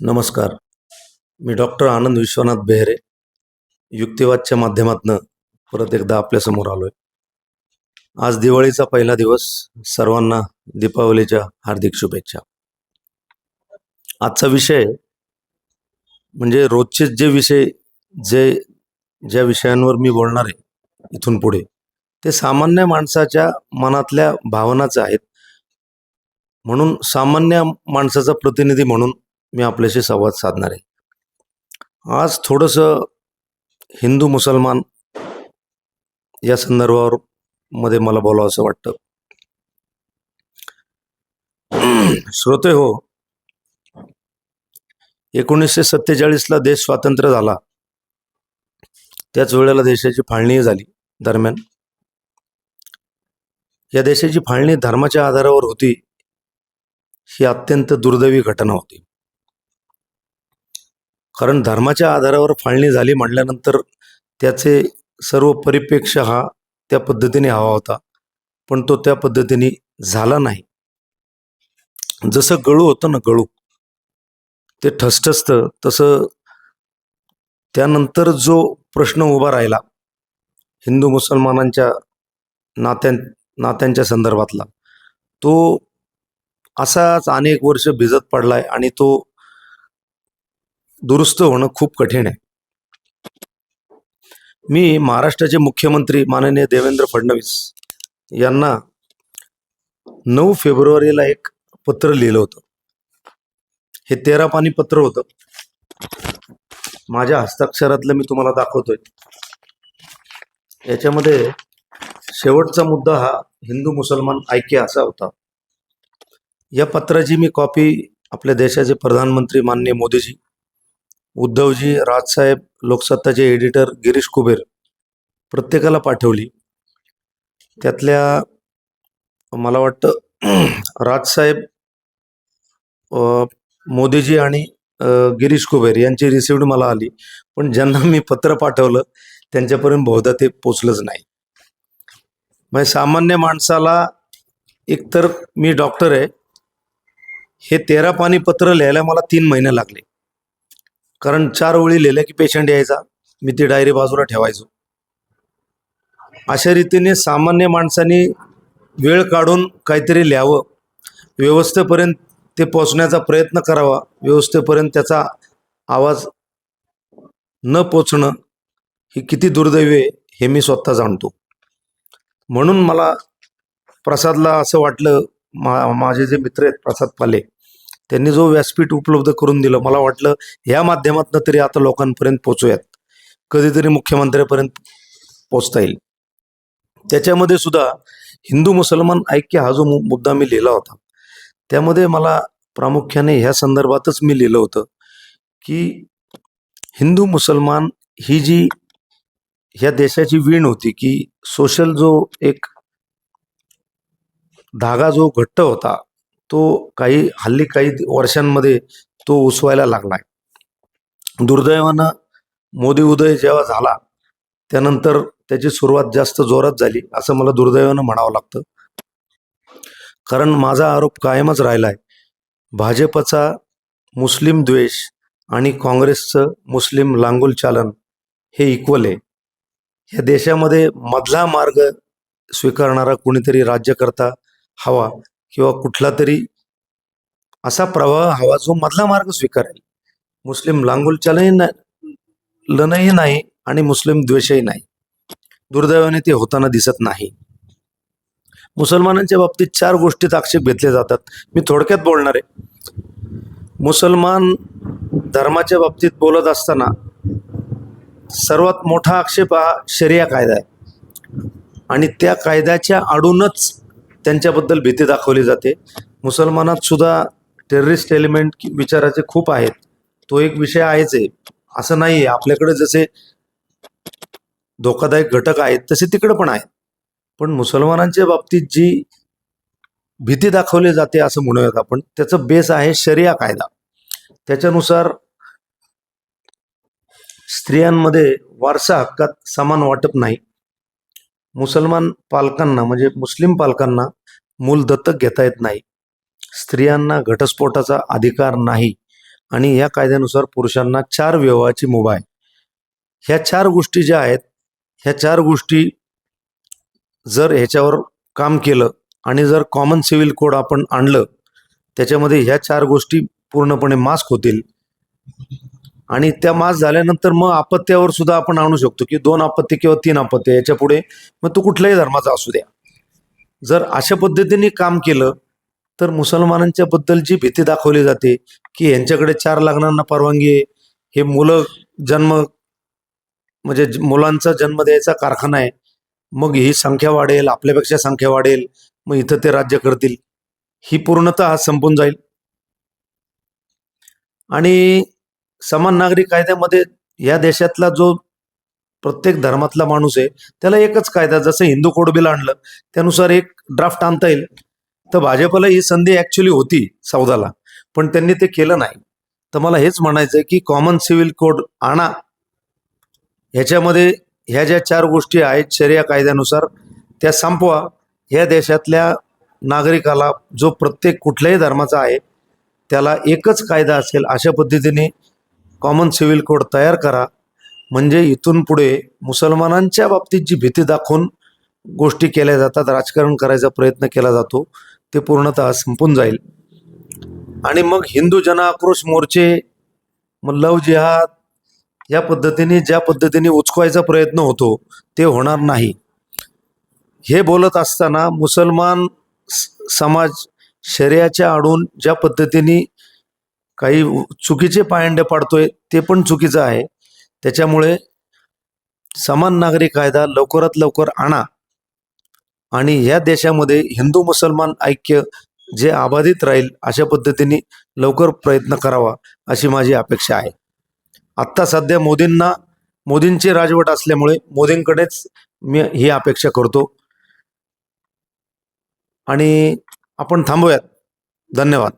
नमस्कार. मी डॉक्टर आनंद विश्वनाथ बेहरे युक्तिवादच्या माध्यमातनं परत एकदा आपल्यासमोर आलोय. आज दिवाळीचा पहिला दिवस सर्वांना दीपावलीच्या हार्दिक शुभेच्छा. आजचा विषय म्हणजे रोजचे जे विषय जे ज्या विषयांवर मी बोलणार आहे इथून पुढे ते सामान्य माणसाच्या मनातल्या भावनाच आहेत. म्हणून सामान्य माणसाचा प्रतिनिधी म्हणून मी आपल्याशी संवाद साधणार आहे. आज थोडंसं हिंदू मुसलमान या संदर्भावर मध्ये मला बोलावं असं वाटतं. श्रोते हो एकोणीसशे सत्तेचाळीसला देश स्वातंत्र्य झाला. त्याच वेळेला देशाची फाळणी झाली दरम्यान. या देशाची फाळणी धर्माच्या आधारावर होती ही अत्यंत दुर्दैवी घटना होती. कारण धर्माच्या आधारावर फाळणी झाली म्हटल्यानंतर त्याचे सर्व परिप्रेक्ष्य हा त्या पद्धतीने हवा होता. पण तो त्या पद्धतीने झाला नाही. जसं गळू होतं ना गळू ते ठसठसतं तसं त्यानंतर जो प्रश्न उभा राहिला हिंदू मुसलमानांच्या नात्यां नात्यांच्या संदर्भातला तो असाच अनेक वर्ष भिजत पडलाय आणि तो दुरुस्त होणं खूप कठीण आहे. मी महाराष्ट्राचे मुख्यमंत्री माननीय देवेंद्र फडणवीस यांना नऊ फेब्रुवारीला एक पत्र लिहिलं होतं. हे तेरा पाणी पत्र होतं. माझ्या हस्ताक्षरातलं मी तुम्हाला दाखवतोय. याच्यामध्ये शेवटचा मुद्दा हा हिंदू मुसलमान ऐक्य असा होता. या पत्राची मी कॉपी आपल्या देशाचे प्रधानमंत्री माननीय मोदीजी उद्धवजी राजसाहेब लोकसत्ताचे एडिटर गिरीश कुबेर प्रत्येकाला पाठवली. त्यातल्या मला वाटतं राजसाहेब अ, मोदीजी आणि गिरीश कुबेर यांची रिसिव्ड मला आली. पण ज्यांना मी पत्र पाठवलं त्यांच्यापर्यंत बहुधा ते पोचलंच नाही. म्हणजे सामान्य माणसाला एकतर मी डॉक्टर आहे. हे तेरा पाणी पत्र लिहायला मला तीन महिने लागले. कारण चार ओळी लिहिल्या की पेशंट यायचा. मी ती डायरी बाजूला ठेवायचो. अशा रीतीने सामान्य माणसाने वेळ काढून काहीतरी लिहावं. व्यवस्थेपर्यंत ते पोचण्याचा प्रयत्न करावा. व्यवस्थेपर्यंत त्याचा आवाज न पोचणं ही किती दुर्दैवी आहे हे मी स्वतः जाणतो. म्हणून मला प्रसादला असं वाटलं मा माझे जे मित्र आहेत प्रसाद पाले त्यांनी जो व्यासपीठ उपलब्ध करून दिलं मला वाटलं या माध्यमातून तरी आता लोकांपर्यंत पोचूयात. कधीतरी मुख्यमंत्र्यापर्यंत पोचता येईल. त्याच्यामध्ये सुद्धा हिंदू मुसलमान ऐक्य हा जो मु- मुद्दा मी लिहिला होता त्यामध्ये मला प्रामुख्याने ह्या संदर्भातच मी लिहिलं होतं की हिंदू मुसलमान ही जी ह्या देशाची वीण होती की सोशल जो एक धागा जो घट्ट होता तो काही हल्ली काही वर्षांमध्ये तो उसवायला लागलाय. दुर्दैवानं मोदी उदय जेव्हा झाला त्यानंतर त्याची सुरुवात जास्त जोरात झाली असं मला दुर्दैवानं म्हणावं लागतं. कारण माझा आरोप कायमच राहिला आहे भाजपचा मुस्लिम द्वेष आणि काँग्रेसचं मुस्लिम लांगुल चालन हे इक्वल आहे. या देशामध्ये मधला मार्ग स्वीकारणारा कोणीतरी राज्यकर्ता हवा किंवा कुठला तरी असा प्रवाह हवा जो मधला मार्ग स्वीकारेल. मुस्लिम लांगुलच्यालाही लनही नाही आणि मुस्लिम द्वेषही नाही. दुर्दैवाने ते होताना दिसत नाही. मुसलमानांच्या बाबतीत चार गोष्टीत आक्षेप घेतले जातात. मी थोडक्यात बोलणार आहे. मुसलमान धर्माच्या बाबतीत बोलत असताना सर्वात मोठा आक्षेप हा शरिया कायदा आहे. आणि त्या कायद्याच्या आडूनच त्यांच्याबद्दल भीती दाखवली जाते. मुसलमानात सुद्धा टेररिस्ट एलिमेंट विचाराचे खूप आहेत. तो एक विषय आहेच आहे. असं नाही आहे. आपल्याकडे जसे धोकादायक घटक आहेत तसे तिकडे पण आहेत. पण मुसलमानांच्या बाबतीत जी भीती दाखवली जाते असं म्हणूयात आपण त्याचं बेस आहे शरिया कायदा. त्याच्यानुसार स्त्रियांमध्ये वारसा हक्कात समान वाटप नाही. मुसलमान पालकांना म्हणजे मुस्लिम पालकांना मूल दत्तक घेता येत नाही. स्त्रियांना घटस्फोटाचा अधिकार नाही आणि या कायद्यानुसार पुरुषांना चार विवाहाची मुभा आहे. ह्या चार गोष्टी ज्या आहेत ह्या चार गोष्टी जर ह्याच्यावर काम केलं आणि जर कॉमन सिव्हिल कोड आपण आणलं त्याच्यामध्ये ह्या चार गोष्टी पूर्णपणे मास्क होतील. आणि त्या मास झाल्यानंतर मग अपत्यावर सुद्धा आपण आणू शकतो की दोन अपत्य किंवा तीन अपत्य याच्यापुढे मग तो कुठल्याही धर्माचा असू द्या. जर अशा पद्धतीने काम केलं तर मुसलमानांच्या बद्दल जी भीती दाखवली जाते की यांच्याकडे चार लग्नांना परवानगी आहे. हे मुलं जन्म म्हणजे मुलांचा जन्म द्यायचा कारखाना आहे. मग ही संख्या वाढेल आपल्यापेक्षा संख्या वाढेल मग इथं ते राज्य करतील. ही पूर्णतः संपून जाईल. आणि समान नागरी कायद्यामध्ये या देशातला जो प्रत्येक धर्मातला माणूस आहे त्याला एकच कायदा जसं हिंदू कोड बिल आणलं त्यानुसार एक ड्राफ्ट आणता येईल. तर भाजपला ही संधी ऍक्च्युली होती सौदाला पण त्यांनी ते केलं नाही. तर मला हेच म्हणायचं आहे की कॉमन सिव्हिल कोड आणा. ह्याच्यामध्ये ह्या ज्या चार गोष्टी आहेत शर्या कायद्यानुसार त्या संपवा. ह्या देशातल्या नागरिकाला जो प्रत्येक कुठल्याही धर्माचा आहे त्याला एकच कायदा असेल अशा पद्धतीने कॉमन सिव्हिल कोड तयार करा. म्हणजे इथून पुढे मुसलमानांच्या बाबतीत जी भीती दाखवून गोष्टी केल्या जातात राजकारण करायचा प्रयत्न केला जातो ते पूर्णतः संपून जाईल. आणि मग हिंदू जन आक्रोश मोर्चे मग लव जिहाद या पद्धतीने ज्या पद्धतीने उचकवायचा प्रयत्न होतो ते होणार नाही. हे बोलत असताना मुसलमान स- समाज शर्याच्या आडून ज्या पद्धतीने काही चुकीचे पायंडे पाडतोय ते पण चुकीचं आहे. त्याच्यामुळे समान नागरी कायदा लवकरात लवकर आणा. आणि या देशामध्ये हिंदू मुसलमान ऐक्य जे अबाधित राहील अशा पद्धतीने लवकर प्रयत्न करावा अशी माझी अपेक्षा आहे. आत्ता सध्या मोदींना मोदींची राजवट असल्यामुळे मोदींकडेच मी ही अपेक्षा करतो. आणि आपण थांबूयात. धन्यवाद.